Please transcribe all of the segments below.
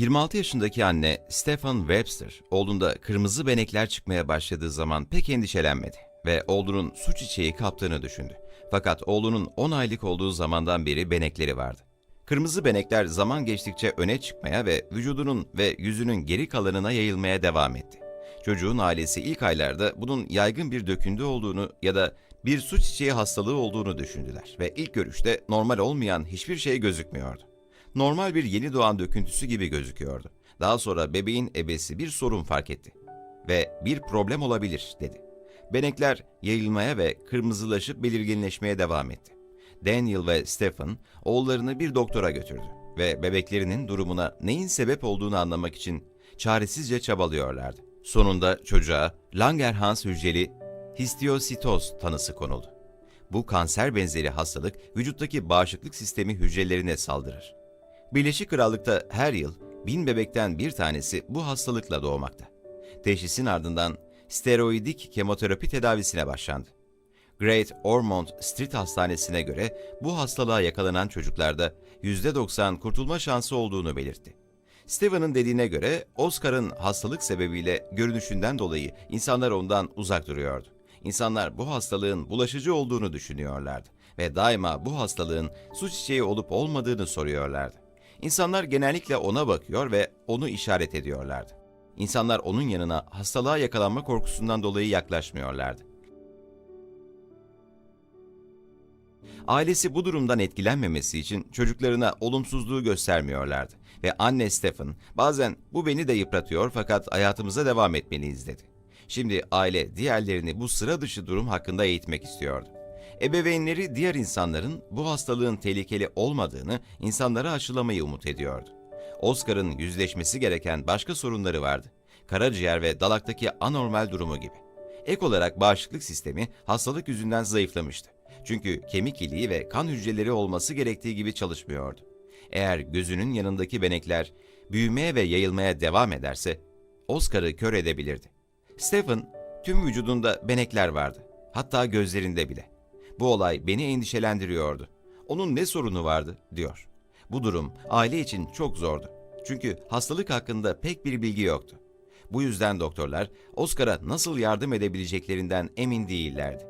26 yaşındaki anne Stephen Webster, oğlunda kırmızı benekler çıkmaya başladığı zaman pek endişelenmedi ve oğlunun su çiçeği kaptığını düşündü. Fakat oğlunun 10 aylık olduğu zamandan beri benekleri vardı. Kırmızı benekler zaman geçtikçe öne çıkmaya ve vücudunun ve yüzünün geri kalanına yayılmaya devam etti. Çocuğun ailesi ilk aylarda bunun yaygın bir döküntü olduğunu ya da bir su çiçeği hastalığı olduğunu düşündüler ve ilk görüşte normal olmayan hiçbir şey gözükmüyordu. Normal bir yeni doğan döküntüsü gibi gözüküyordu. Daha sonra bebeğin ebesi bir sorun fark etti ve bir problem olabilir dedi. Benekler yayılmaya ve kırmızılaşıp belirginleşmeye devam etti. Daniel ve Stephen oğullarını bir doktora götürdü ve bebeklerinin durumuna neyin sebep olduğunu anlamak için çaresizce çabalıyorlardı. Sonunda çocuğa Langerhans hücreli histiyositoz tanısı konuldu. Bu kanser benzeri hastalık vücuttaki bağışıklık sistemi hücrelerine saldırır. Birleşik Krallık'ta her yıl bin bebekten bir tanesi bu hastalıkla doğmakta. Teşhisin ardından steroidik kemoterapi tedavisine başlandı. Great Ormond Street Hastanesi'ne göre bu hastalığa yakalanan çocuklarda %90 kurtulma şansı olduğunu belirtti. Steven'ın dediğine göre Oscar'ın hastalık sebebiyle görünüşünden dolayı insanlar ondan uzak duruyordu. İnsanlar bu hastalığın bulaşıcı olduğunu düşünüyorlardı ve daima bu hastalığın su çiçeği olup olmadığını soruyorlardı. İnsanlar genellikle ona bakıyor ve onu işaret ediyorlardı. İnsanlar onun yanına hastalığa yakalanma korkusundan dolayı yaklaşmıyorlardı. Ailesi bu durumdan etkilenmemesi için çocuklarına olumsuzluğu göstermiyorlardı ve anne Stephen bazen bu beni de yıpratıyor fakat hayatımıza devam etmeliyiz dedi. Şimdi aile diğerlerini bu sıra dışı durum hakkında eğitmek istiyordu. Ebeveynleri diğer insanların bu hastalığın tehlikeli olmadığını insanlara aşılamayı umut ediyordu. Oscar'ın yüzleşmesi gereken başka sorunları vardı. Karaciğer ve dalaktaki anormal durumu gibi. Ek olarak bağışıklık sistemi hastalık yüzünden zayıflamıştı. Çünkü kemik iliği ve kan hücreleri olması gerektiği gibi çalışmıyordu. Eğer gözünün yanındaki benekler büyümeye ve yayılmaya devam ederse Oscar'ı kör edebilirdi. Stephen tüm vücudunda benekler vardı. Hatta gözlerinde bile. Bu olay beni endişelendiriyordu. Onun ne sorunu vardı diyor. Bu durum aile için çok zordu. Çünkü hastalık hakkında pek bir bilgi yoktu. Bu yüzden doktorlar Oscar'a nasıl yardım edebileceklerinden emin değillerdi.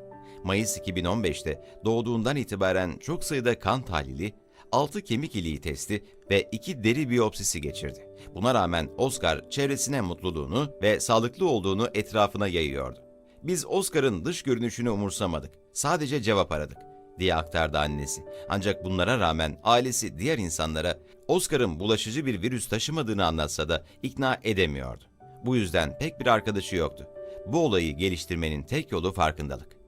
Mayıs 2015'te doğduğundan itibaren çok sayıda kan tahlili, 6 kemik iliği testi ve 2 deri biyopsisi geçirdi. Buna rağmen Oscar çevresine mutluluğunu ve sağlıklı olduğunu etrafına yayıyordu. Biz Oscar'ın dış görünüşünü umursamadık. Sadece cevap aradık diye aktardı annesi. Ancak bunlara rağmen ailesi diğer insanlara Oscar'ın bulaşıcı bir virüs taşımadığını anlatsa da ikna edemiyordu. Bu yüzden pek bir arkadaşı yoktu. Bu olayı geliştirmenin tek yolu farkındalık.